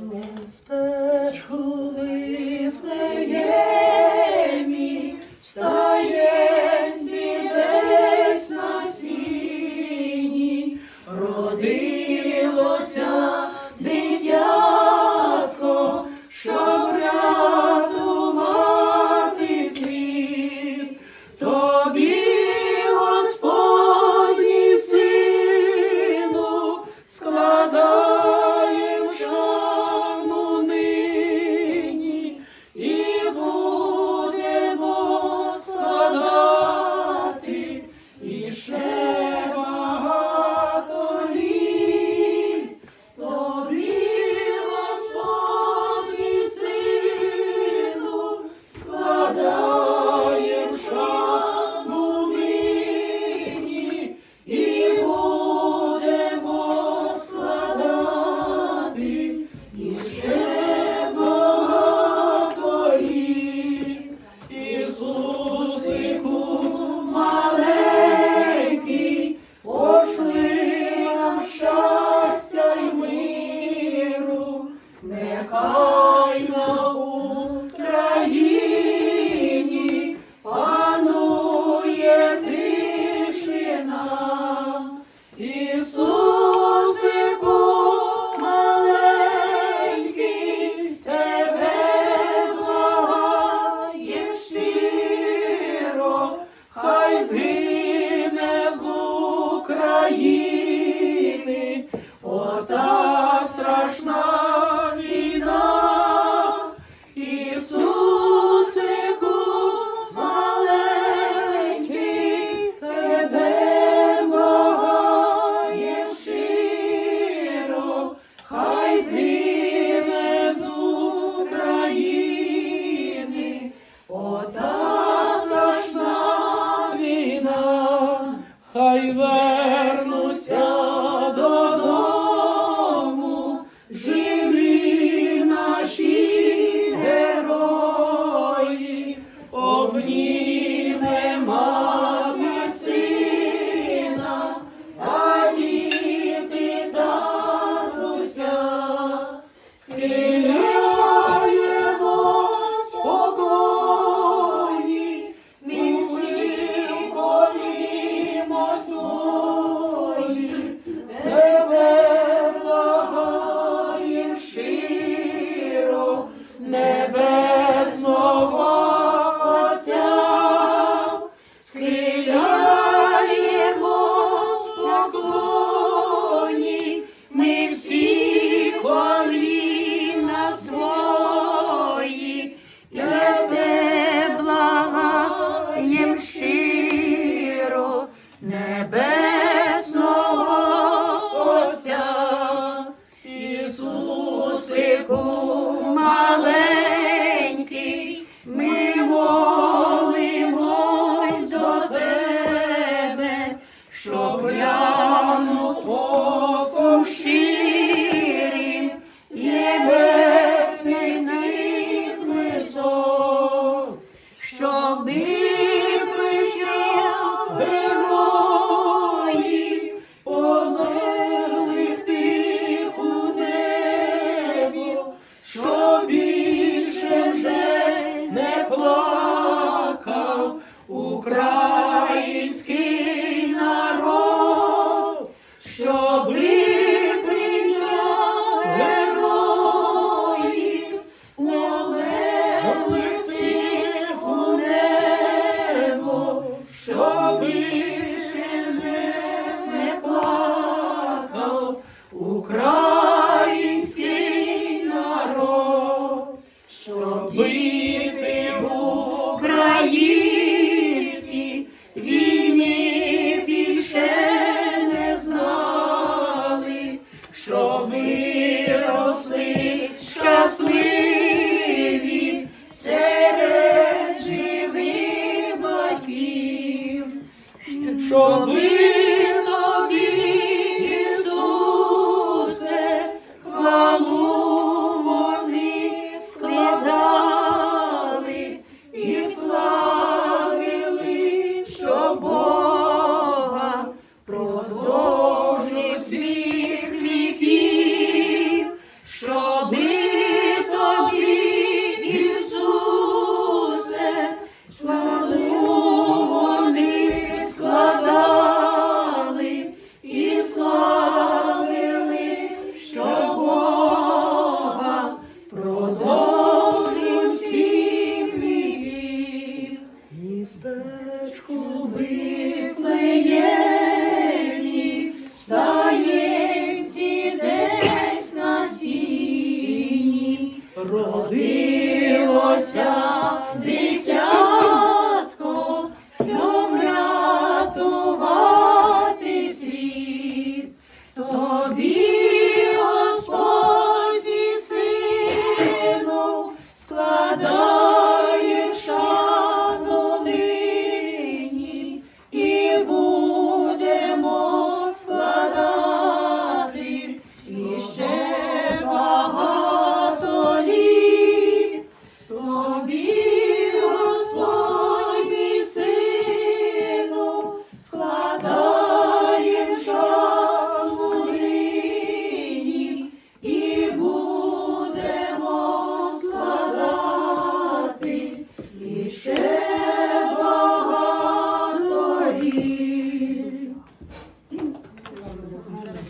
Містечку Вифлеємі встає на сіні, родилося. Father. Malé. Український народ, щоб бити в українській війни не знали, щоб ми росли щасливі. Щоби родилося дитятко, Calbi!